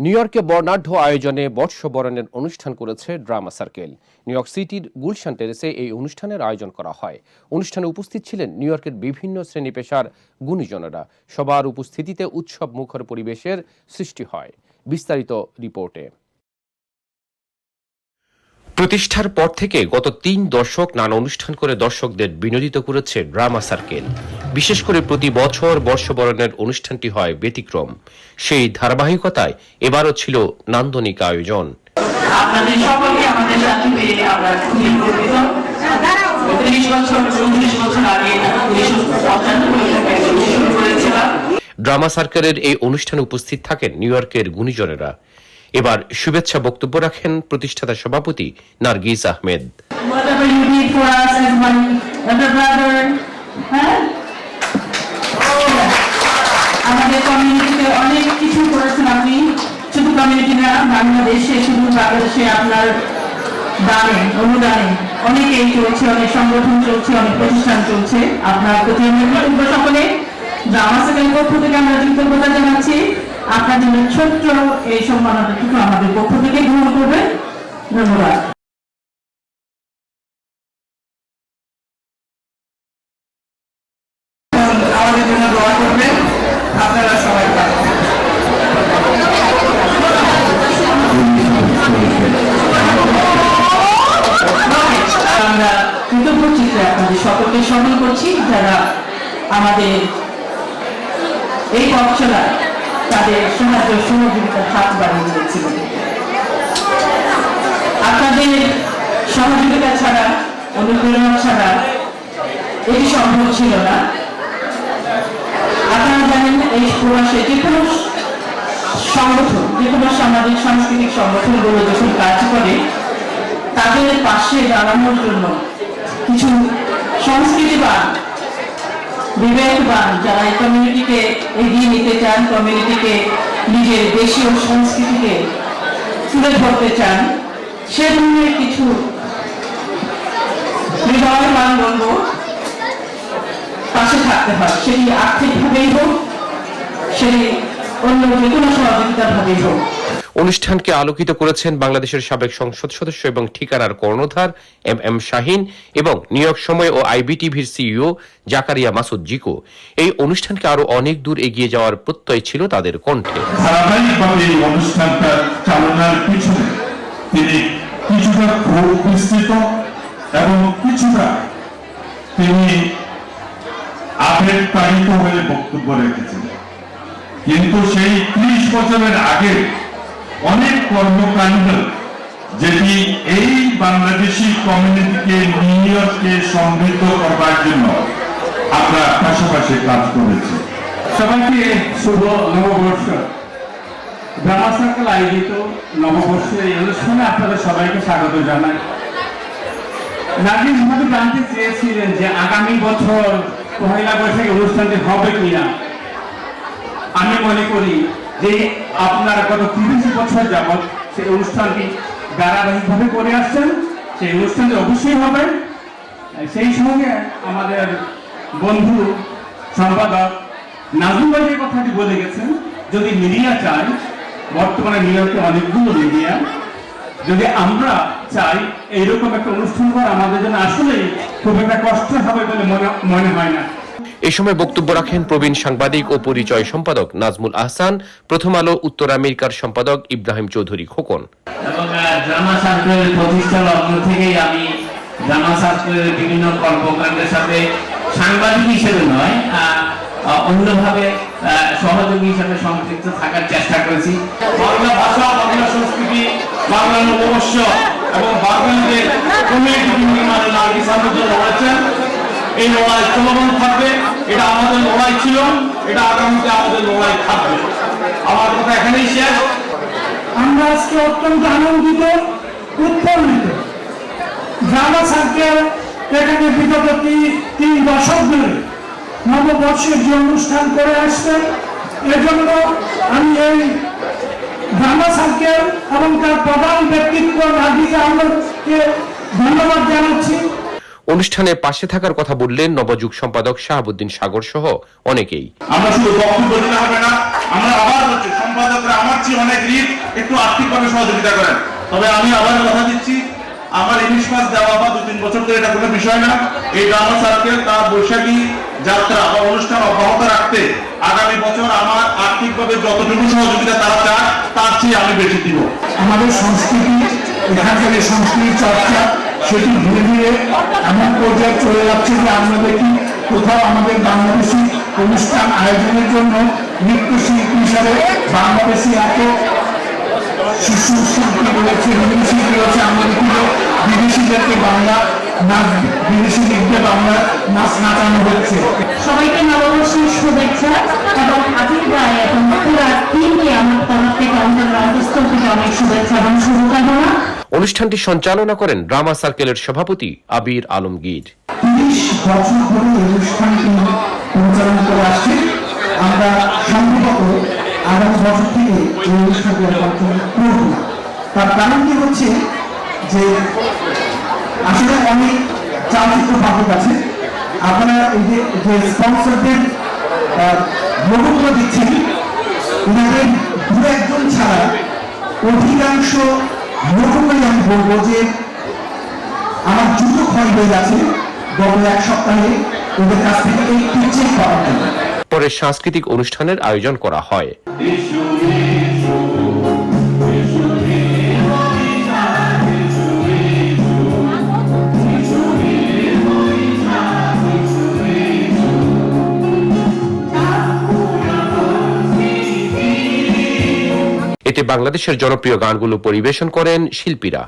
New ইয়র্কে বর্ণাঢ্য আয়োজনে বর্ষবরণের অনুষ্ঠান করেছে ড্রামা সার্কেল। নিউ ইয়র্ক সিটির গুলশান টেরেসে এই অনুষ্ঠানের আয়োজন করা হয়। অনুষ্ঠানে উপস্থিত ছিলেন নিউ ইয়র্কের বিভিন্ন শ্রেণি পেশার গুণীজনেরা। সবার উপস্থিতিতে উৎসব মুখর পরিবেশের সৃষ্টি হয়। বিস্তারিত রিপোর্টে। প্রতিষ্ঠার পর থেকে গত তিন দশক নানা অনুষ্ঠান করে দর্শকদের বিনোদিত করেছে ড্রামা সার্কেল। বিশেষ করে প্রতি বছর বর্ষবরণের অনুষ্ঠানটি হয় ব্যতিক্রম। সেই ধারাবাহিকতায় এবারও ছিল নান্দনিক আয়োজন। ড্রামা সার্কেলের এই অনুষ্ঠানে উপস্থিত থাকেন নিউ ইয়র্কের গুণীজনেরা। এবার শুভেচ্ছা বক্তব্য রাখেন প্রতিষ্ঠাতা সভাপতি নার্গিস আহমেদ। আমাদের কমিউনিটিতে অনেক কিছু করেছেন আপনি। শুধু কমিউনিটি না, বাংলাদেশে, শুধু বাংলাদেশে আপনার দানে, অনুদানে অনেকেই চলছে, অনেক সংগঠন চলছে, অনেক প্রতিষ্ঠান চলছে। আপনার প্রতি আমরা সকলে। সেকেন্ড পক্ষ থেকে আমরা কৃতজ্ঞতা জানাচ্ছি। আপনার জন্য ছোট্ট এই সম্মাননাটুকু আমাদের পক্ষ থেকে গ্রহণ করবেন। ধন্যবাদ। সকলকে স্মরণ করছি, যারা আমাদের এই পথ তাদের সাহায্য সহযোগিতার হাত বাড়িয়ে দিয়েছিলেন আপনাদের সহযোগিতা ছাড়া, অনুপ্রেরণা ছাড়া এটি সম্ভব ছিল না। আপনারা জানেন এই প্রবাসে যে কোনো সংগঠন, যে কোনো সামাজিক, সাংস্কৃতিক সংগঠনগুলো যখন কাজ করে, তাদের পাশে দাঁড়ানোর জন্য কিছু সংস্কৃতিবান বিবেকবান যারা এই কমিউনিটিকে এগিয়ে নিতে চান কমিউনিটিকে নিজের দেশীয় সংস্কৃতিকে তুলে ধরতে চান, সে ধরনের কিছু হৃদয়বান বলব পাশে থাকতে হয়। সেটি আর্থিকভাবেই হোক, সেটি অন্য যে কোনো সহযোগিতার ভাবেই হোক। অনুষ্ঠানকে আলোকিত করেছেন বাংলাদেশের সাবেক সংসদ সদস্য এবং ঠিকানার কর্ণধার এম এম শাহিন এবং নিউ ইয়র্ক সময় ও আইবিটিভির সিইও জাকারিয়া মাসুদ জিকো এই অনুষ্ঠানকে আরও অনেক দূর এগিয়ে যাওয়ার প্রত্যয় ছিল তাদের কণ্ঠে। ধারাবাহিকভাবে এই অনুষ্ঠানটা পিছনে তিনি কিছুটা ক্ষোভ বিস্তৃত এবং কিছুটা তিনি হয়ে বক্তব্য কিন্তু সেই ত্রিশ বছরের আগে অনেক কর্মকাণ্ড যেটি এই বাংলাদেশি কমিউনিটিকে নিউ ইয়র্কে সমৃদ্ধ করবার জন্য আমরা পাশাপাশি কাজ করেছি। সবাইকে শুভ নববর্ষ। ড্রামা সার্কেল আয়োজিত নববর্ষের এই অনুষ্ঠানে আপনাদের সবাইকে স্বাগত জানাই। নাজিম ভাবে জানতে চেয়েছিলেন যে আগামী বছর পহেলা বৈশাখী অনুষ্ঠানটি হবে কিনা। আমি মনে করি যে আপনারা গত তিরিশ বছর যাবৎ সেই অনুষ্ঠানটি ধারাবাহিকভাবে করে আসছেন, সেই অনুষ্ঠানটি অবশ্যই হবে। সেই সঙ্গে আমাদের বন্ধু সম্পাদক নাজমুল যে কথাটি বলে গেছেন, যদি মিডিয়া চাই বর্তমানে নিউ ইয়র্কে অনেকগুলো মিডিয়া, যদি আমরা চাই, এইরকম একটা অনুষ্ঠান করা আমাদের জন্য আসলেই খুব একটা কষ্ট হবে বলে মনে মনে হয় না। এ সময় বক্তব্য রাখেন প্রবীণ সাংবাদিক ও পরিচয় সম্পাদক নাজমুল আহসান, প্রথম আলো উত্তর আমেরিকার সম্পাদক ইব্রাহিম চৌধুরী খোকন। সাংবাদিক হিসেবে নয় অন্যভাবে সহযোগী হিসেবে সম্পৃক্ত থাকার চেষ্টা করেছি। বাংলা ভাষা, বাংলা সংস্কৃতি এবং বাঙালিদের এই লড়াই চলমান থাকবে। এটা আমাদের লড়াই ছিল, এটা আগামীতে আমাদের লড়াই থাকবে। আমার কথা এখানেই শেষ। আমরা আজকে অত্যন্ত আনন্দিত, উৎফুল্লিত। ড্রামা সার্কেল এখানে বিগত তিন- দশক ধরে নববর্ষের যে অনুষ্ঠান করে আসছেন এজন্য আমি এই ড্রামা সার্কেল এবং তার প্রধান ব্যক্তিত্ব রাজিজ আহমদকে ধন্যবাদ জানাচ্ছি। অনুষ্ঠানে পাশে থাকার কথা বললেন নবযুগ সম্পাদক শাহাবুদ্দিন সাগর সহ অনেকেই। আমরা শুধু বক্তব্য দিলে হবে না। আমরা আবার বলছি সম্পাদকরা আমার চেয়ে অনেক ঋণ একটু আর্থিকভাবে সহযোগিতা করেন। তবে আমি আবার কথা দিচ্ছি আমার ইলিশ মাছ দেওয়া বা দু তিন বছর ধরে এটা কোনো বিষয় না। এই ড্রামা সার্কেল তার বৈশাখী যাত্রা বা অনুষ্ঠান অব্যাহত রাখতে আগামী বছর আমার আর্থিকভাবে যতটুকু সহযোগিতা তারা চায় তার চেয়ে আমি বেশি দিব। আমাদের সংস্কৃতি এখানকার এই সংস্কৃতির চর্চা সেটি ধীরে ধীরে এমন পর্যায়ে চলে যাচ্ছে যে আমরা দেখি কোথাও আমাদের বাংলাদেশি অনুষ্ঠান আয়োজনের জন্য নৃত্যশিল্পী হিসাবে বাংলাদেশি এত শিশু শিল্পী রয়েছে বিভিন্ন শিল্পী রয়েছে আমরা দেখি বিদেশিদেরকে বাংলা নাচ, বিদেশি বিদেশিদেরকে বাংলা নাচ নাচানো হচ্ছে। সবাইকে নববর্ষের শুভেচ্ছা এবং হাজির গায়ে এবং পুরা টিমকে আমার তরফ থেকে আমাদের রাজস্থল থেকে অনেক শুভেচ্ছা এবং শুভকামনা। অনুষ্ঠানটি সঞ্চালনা করেন ড্রামা সার্কেলের সভাপতি আবির আলমগীর। তার কারণ কি হচ্ছে যে আসলে অনেক পাঠক আছে। আপনারা এই যে স্পন্সরদের দিচ্ছেন, ওনাদের দু একজন ছাড়া অধিকাংশ আমি বলব যে আমার জুতো ক্ষয় হয়ে গেছে গত এক সপ্তাহে। ওদের কাছ থেকে এই চেক পাওয়ার পরে সাংস্কৃতিক অনুষ্ঠানের আয়োজন করা হয়। বাংলাদেশের জনপ্রিয় গানগুলো পরিবেশন করেন শিল্পীরা।